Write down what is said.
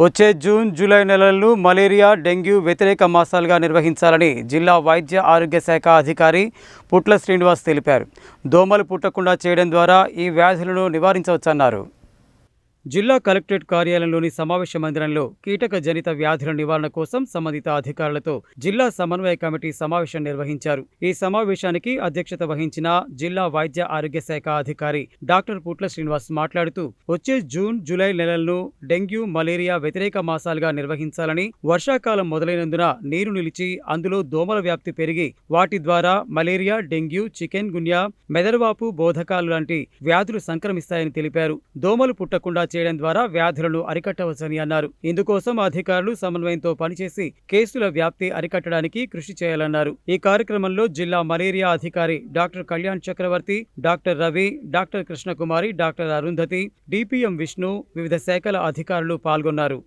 వచ్చే June July నెలలను malaria dengue వ్యతిరేక మాసాలుగా నిర్వహించాలని జిల్లా వైద్య ఆరోగ్య శాఖ అధికారి పుట్ల శ్రీనివాస్ తెలిపారు. దోమలు పుట్టకుండా చేయడం ద్వారా ఈ వ్యాధులను నివారించవచ్చన్నారు. జిల్లా కలెక్టరేట్ కార్యాలయంలోని సమావేశ మందిరంలో కీటక జనిత వ్యాధుల నివారణ కోసం సంబంధిత అధికారులతో జిల్లా సమన్వయ కమిటీ సమావేశం నిర్వహించారు. ఈ సమావేశానికి అధ్యక్షత వహించిన జిల్లా వైద్య ఆరోగ్య శాఖ అధికారి డాక్టర్ పుట్ల శ్రీనివాస్ మాట్లాడుతూ వచ్చే జూన్ జూలై నెలలను డెంగ్యూ మలేరియా వ్యతిరేక మాసాలుగా నిర్వహించాలని వర్షాకాలం మొదలైనందున నీరు నిలిచి అందులో దోమల వ్యాప్తి పెరిగి వాటి ద్వారా మలేరియా డెంగ్యూ చికెన్ గున్యా మెదడువాపు బోధకాలు లాంటి వ్యాధులు సంక్రమిస్తాయని తెలిపారు. దోమలు పుట్టకుండా చేయడం ద్వారా వ్యాధులను అరికట్టవచ్చని అన్నారు. ఇందుకోసం అధికారులు సమన్వయంతో పనిచేసి కేసుల వ్యాప్తి అరికట్టడానికి కృషి చేయాలన్నారు. ఈ కార్యక్రమంలో జిల్లా మలేరియా అధికారి doctor Kalyan Chakravarthy doctor Ravi doctor Krishnakumari doctor Arundhati DPM Vishnu వివిధ శాఖల అధికారులు పాల్గొన్నారు.